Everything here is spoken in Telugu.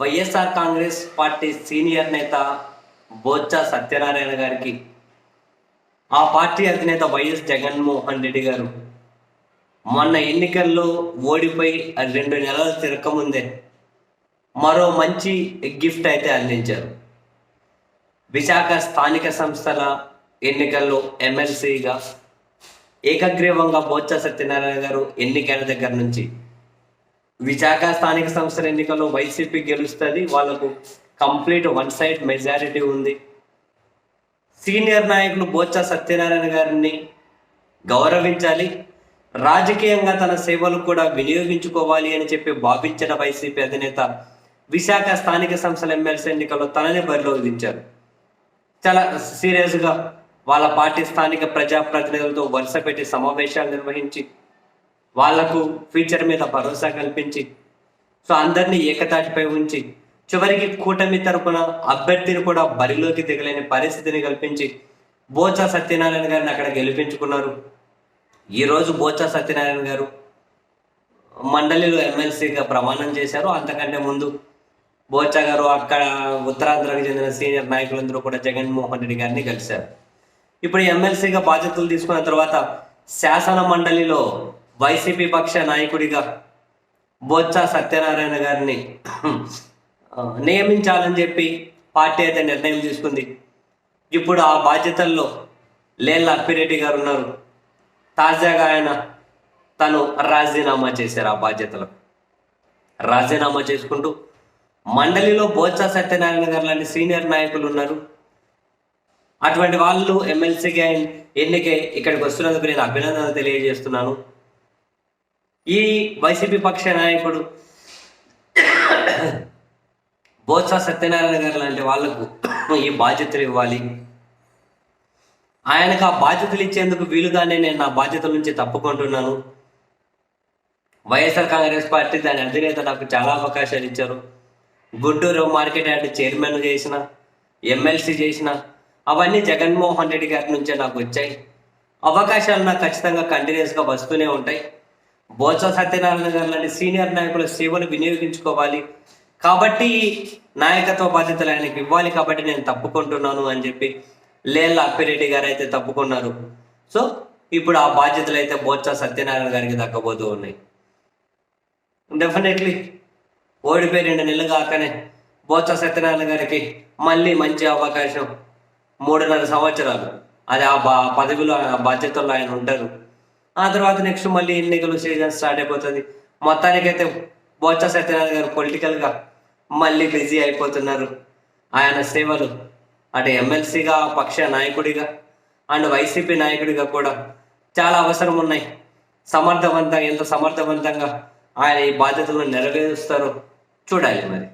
వైఎస్ఆర్ కాంగ్రెస్ పార్టీ సీనియర్ నేత బోత్స సత్యనారాయణ గారికి ఆ పార్టీ అధినేత వైఎస్ జగన్మోహన్ రెడ్డి గారు మొన్న ఎన్నికల్లో ఓడిపోయి రెండు నెలలు తిరకముందే మరో మంచి గిఫ్ట్ అయితే అందించారు. విశాఖ స్థానిక సంస్థల ఎన్నికల్లో ఎమ్మెల్సీగా ఏకగ్రీవంగా బోత్స సత్యనారాయణ గారు ఎన్నికైన దగ్గర నుంచి విశాఖ స్థానిక సంస్థల ఎన్నికల్లో వైసీపీ గెలుస్తుంది. వాళ్ళకు కంప్లీట్ వన్ సైడ్ మెజారిటీ ఉంది. సీనియర్ నాయకులు బోత్స సత్యనారాయణ గారిని గౌరవించాలి. రాజకీయంగా తన సేవలు కూడా వినియోగించుకోవాలి అని చెప్పి భావించిన వైసీపీ అధినేత విశాఖ స్థానిక సంస్థల ఎమ్మెల్సీ ఎన్నికల్లో తనని బరిలో విధించారు చాలా సీరియస్గా వాళ్ళ పార్టీ స్థానిక ప్రజాప్రతినిధులతో వరుస పెట్టి సమావేశాలు నిర్వహించి వాళ్ళకు ఫ్యూచర్ మీద భరోసా కల్పించి సో అందరినీ ఏకతాటిపై ఉంచి చివరికి కూటమి తరపున అభ్యర్థిని కూడా బరిలోకి దిగలేని పరిస్థితిని కల్పించి బోచా సత్యనారాయణ గారిని అక్కడ గెలిపించుకున్నారు. ఈరోజు బోచా సత్యనారాయణ గారు మండలిలో ఎమ్మెల్సీగా ప్రమాణం చేశారు. అంతకంటే ముందు బోచా గారు అక్కడ ఉత్తరాంధ్రకు చెందిన సీనియర్ నాయకులందరూ కూడా జగన్మోహన్ రెడ్డి గారిని కలిశారు. ఇప్పుడు ఎమ్మెల్సీగా బాధ్యతలు తీసుకున్న తర్వాత శాసన మండలిలో వైసీపీ పక్ష నాయకుడిగా బొత్స సత్యనారాయణ గారిని నియమించాలని చెప్పి పార్టీ అయితే నిర్ణయం తీసుకుంది. ఇప్పుడు ఆ బాధ్యతల్లో లేళ్ళ అప్పిరెడ్డి గారు ఉన్నారు. తాజాగా ఆయన తను రాజీనామా చేశారు ఆ బాధ్యతలు రాజీనామా చేసుకుంటూ మండలిలో బోత్స సత్యనారాయణ గారు లాంటి సీనియర్ నాయకులు ఉన్నారు. అటువంటి వాళ్ళు ఎమ్మెల్సీగా ఎన్నికై ఇక్కడికి వస్తున్నందుకు నేను అభినందన తెలియజేస్తున్నాను. ఈ వైసీపీ పక్ష నాయకుడు బోత్స సత్యనారాయణ గారు లాంటి వాళ్ళకు ఈ బాధ్యతలు ఇవ్వాలి. ఆయనకు ఆ బాధ్యతలు ఇచ్చేందుకు వీలుగానే నేను నా బాధ్యతల నుంచి తప్పుకుంటున్నాను. వైఎస్ఆర్ కాంగ్రెస్ పార్టీ దాని అధినేత నాకు చాలా అవకాశాలు ఇచ్చారు. గుంటూరు మార్కెట్ యార్డ్ చైర్మన్ చేసిన ఎమ్మెల్సీ చేసిన అవన్నీ జగన్మోహన్ రెడ్డి గారి నుంచే నాకు వచ్చాయి. అవకాశాలు నాకు ఖచ్చితంగా కంటిన్యూస్గా వస్తూనే ఉంటాయి. బోత్స సత్యనారాయణ గారు లాంటి సీనియర్ నాయకుల సేవలు వినియోగించుకోవాలి. కాబట్టి నాయకత్వ బాధ్యతలు ఆయనకి ఇవ్వాలి కాబట్టి నేను తప్పుకుంటున్నాను అని చెప్పి లేళ్ళ అప్పిరెడ్డి గారు అయితే తప్పుకున్నారు. సో ఇప్పుడు ఆ బాధ్యతలు అయితే బోత్స సత్యనారాయణ గారికి దక్కబోతూ ఉన్నాయి. డెఫినెట్లీ ఓడిపోయి రెండు నెలలు కాకనే బోత్స సత్యనారాయణ గారికి మళ్ళీ మంచి అవకాశం మూడున్నర సంవత్సరాలు. అది ఆ బా పదవిలో ఆ బాధ్యతల్లో ఆయన ఉంటారు. ఆ తర్వాత నెక్స్ట్ మళ్ళీ ఎన్నికలు సీజన్ స్టార్ట్ అయిపోతుంది? మొత్తానికైతే బొత్స సత్యనారాయణ గారు పొలిటికల్గా మళ్ళీ బిజీ అయిపోతున్నారు. ఆయన సేవలు అటు ఎమ్మెల్సీగా పక్ష నాయకుడిగా అండ్ వైసీపీ నాయకుడిగా కూడా చాలా అవసరం ఉన్నాయి. సమర్థవంతంగా ఎంత సమర్థవంతంగా ఆయన ఈ బాధ్యతలను నెరవేరుస్తారో చూడాలి మరి.